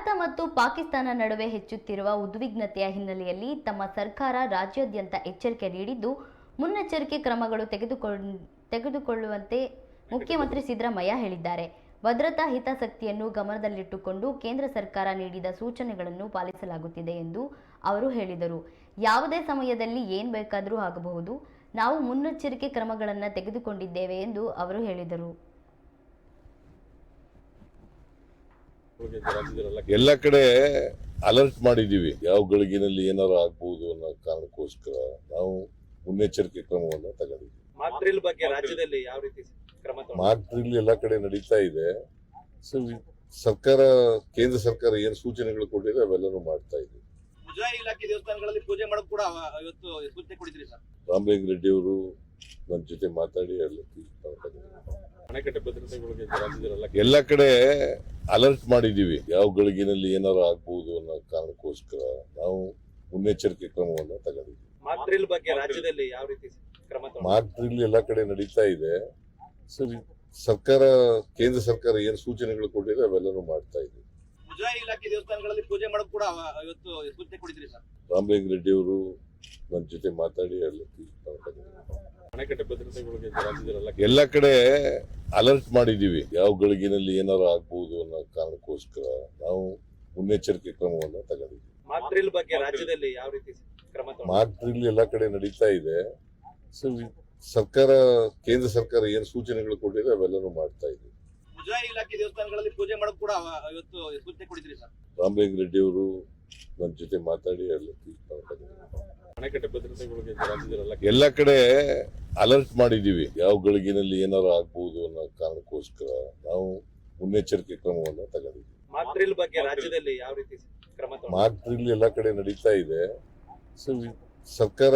ಭಾರತ ಮತ್ತು ಪಾಕಿಸ್ತಾನ ನಡುವೆ ಹೆಚ್ಚುತ್ತಿರುವ ಉದ್ವಿಗ್ನತೆಯ ಹಿನ್ನೆಲೆಯಲ್ಲಿ ತಮ್ಮ ಸರ್ಕಾರ ರಾಜ್ಯಾದ್ಯಂತ ಎಚ್ಚರಿಕೆ ನೀಡಿದ್ದು, ಮುನ್ನೆಚ್ಚರಿಕೆ ಕ್ರಮಗಳು ತೆಗೆದುಕೊಳ್ಳ ತೆಗೆದುಕೊಳ್ಳುವಂತೆ ಮುಖ್ಯಮಂತ್ರಿ ಸಿದ್ದರಾಮಯ್ಯ ಹೇಳಿದ್ದಾರೆ. ಭದ್ರತಾ ಹಿತಾಸಕ್ತಿಯನ್ನು ಗಮನದಲ್ಲಿಟ್ಟುಕೊಂಡು ಕೇಂದ್ರ ಸರ್ಕಾರ ನೀಡಿದ ಸೂಚನೆಗಳನ್ನು ಪಾಲಿಸಲಾಗುತ್ತಿದೆ ಎಂದು ಅವರು ಹೇಳಿದರು. ಯಾವುದೇ ಸಮಯದಲ್ಲಿ ಏನು ಬೇಕಾದರೂ ಆಗಬಹುದು. ನಾವು ಮುನ್ನೆಚ್ಚರಿಕೆ ಕ್ರಮಗಳನ್ನು ತೆಗೆದುಕೊಂಡಿದ್ದೇವೆ ಎಂದು ಅವರು ಹೇಳಿದರು. ಎಲ್ಲ ಕಡೆ ಅಲರ್ಟ್ ಮಾಡಿದೀವಿ ಯಾವ ಗಳಿಗಿನಲ್ಲಿ ಏನಾರು ಆಗ್ಬಹುದು ಅನ್ನೋ ಕಾರಣಕ್ಕೋಸ್ಕರ ನಾವು ಮುನ್ನೆಚ್ಚರಿಕೆ ಕ್ರಮವನ್ನ ತಗೊಂಡಿದ್ದೀವಿ. ಮಾತ್ರಿಲ್ ಬಗ್ಗೆ ರಾಜ್ಯದಲ್ಲಿ ಯಾವ ರೀತಿ ಕ್ರಮ ತಗೊಂಡ್ರು? ಮಾಕ್ ಎಲ್ಲ ಕಡೆ ನಡೀತಾ ಇದೆ. ಸೊ ಸರ್ಕಾರ ಕೇಂದ್ರ ಸರ್ಕಾರ ಏನು ಸೂಚನೆಗಳು ಕೊಟ್ಟಿದೆ ಅವೆಲ್ಲನೂ ಮಾಡ್ತಾ ಇದೆ. ಮುಜರಾಯಿ ಇಲಾಖೆ ದೇವಸ್ಥಾನಗಳಲ್ಲಿ ಪೂಜೆ ಮಾಡಕ್ ಕೂಡ ಇವತ್ತು ಸೂಚನೆ ಕೊಟ್ಟಿದ್ರಿ ಸರ್? ರಾಮಲಿಂಗ ರೆಡ್ಡಿ ಅವರು ನನ್ನ ಜೊತೆ ಮಾತಾಡಿ ಎಲ್ಲ ಎಲ್ಲ ಕಡೆ ಅಲರ್ಟ್ ಮಾಡಿದ್ದೀವಿ. ಯಾವ ಗಳಿಗೆನಲ್ಲಿ ಏನಾರು ಆಗ್ಬಹುದು ಅನ್ನೋ ಕಾರಣಕ್ಕೋಸ್ಕರ ನಾವು ಮುನ್ನೆಚ್ಚರಿಕೆ ಕ್ರಮವನ್ನು ತಗೊಂಡಿದ್ದೀವಿ. ಮಾತ್ರಿಲ್ ಬಗ್ಗೆ ರಾಜ್ಯದಲ್ಲಿ ಯಾವ ರೀತಿ ಕ್ರಮ ತಗೊಂಡ್ರು? ಮಾಕ್ ಡ್ರಿಲ್ ಎಲ್ಲ ಕಡೆ ನಡೀತಾ ಇದೆ. ಸೊ ಸರ್ಕಾರ ಕೇಂದ್ರ ಸರ್ಕಾರ ಏನು ಸೂಚನೆಗಳು ಕೊಟ್ಟಿದೆ ಅವೆಲ್ಲನೂ ಮಾಡ್ತಾ ಇದ್ದೀವಿ ಮುಜರಾಯಿ ಇಲಾಖೆ ದೇವಸ್ಥಾನಗಳಲ್ಲಿ ಪೂಜೆ ಮಾಡಕ್ ಕೂಡ ಅವ- ಇವತ್ತು ಸೂಚನೆ ಸರ್. ರಾಮಲಿಂಗ ರೆಡ್ಡಿ ಅವರು ನನ್ನ ಜೊತೆ ಮಾತಾಡಿ ಎಲ್ಲ ಎಲ್ಲ ಕಡೆ ಅಲರ್ಟ್ ಮಾಡಿದೀವಿ ಯಾವ ಗಳಿಗೆನಲ್ಲಿ ಏನಾರು ಆಗ್ಬಹುದು ಅನ್ನೋ ಕಾರಣಕ್ಕೋಸ್ಕರ ನಾವು ಮುನ್ನೆಚ್ಚರಿಕೆ ಕ್ರಮವನ್ನ ತಗೊಂಡಿದ್ವಿ ಮಾತ್ರಿಲ್ ಬಗ್ಗೆ ರಾಜ್ಯದಲ್ಲಿ ಯಾವ ರೀತಿ ಕ್ರಮ ತಗೊಂಡ್ರು? ಮಾಕ್ ಎಲ್ಲ ಕಡೆ ನಡೀತಾ ಇದೆ. ಸೊ ಸರ್ಕಾರ ಕೇಂದ್ರ ಸರ್ಕಾರ ಏನ್ ಸೂಚನೆಗಳು ಕೊಟ್ಟಿದೆ ಅವೆಲ್ಲನೂ ಮಾಡ್ತಾ ಇದೆ. ಪೂಜಾರಿ ಇಲಾಖೆ ದೇವಸ್ಥಾನಗಳಲ್ಲಿ ಪೂಜೆ ಕೂಡ ಇವತ್ತು ಸೂಚನೆ ಕೊಟ್ಟಿದ್ರಿ ಸರ್. ರಾಮಲಿಂಗ ರೆಡ್ಡಿ ಅವರು ನನ್ನ ಜೊತೆ ಮಾತಾಡಿ ಅಲ್ಲಿ ಟ್ವೀಟ್ ತಗೊಂಡಿದ್ದಾರೆ. ಎಲ್ಲ ಕಡೆ ಅಲರ್ಟ್ ಮಾಡಿದೀವಿ ಯಾವ ಗಳಿಗೆನಲ್ಲಿ ಏನಾರು ಆಗ್ಬಹುದು ಅನ್ನೋ ಕಾರಣಕ್ಕೋಸ್ಕರ ನಾವು ಮುನ್ನೆಚ್ಚರಿಕೆ ಕ್ರಮವನ್ನು ತಗೊಂಡಿದ್ದೀವಿ. ಮಾತ್ರಿಲ್ ಬಗ್ಗೆ ರಾಜ್ಯದಲ್ಲಿ ಯಾವ ರೀತಿ ಕ್ರಮ ತಗೊಂಡ್ರು? ಮಾಕ್ ಡ್ರಿಲ್ ಎಲ್ಲ ಕಡೆ ನಡೀತಾ ಇದೆ. ಸೊ ಸರ್ಕಾರ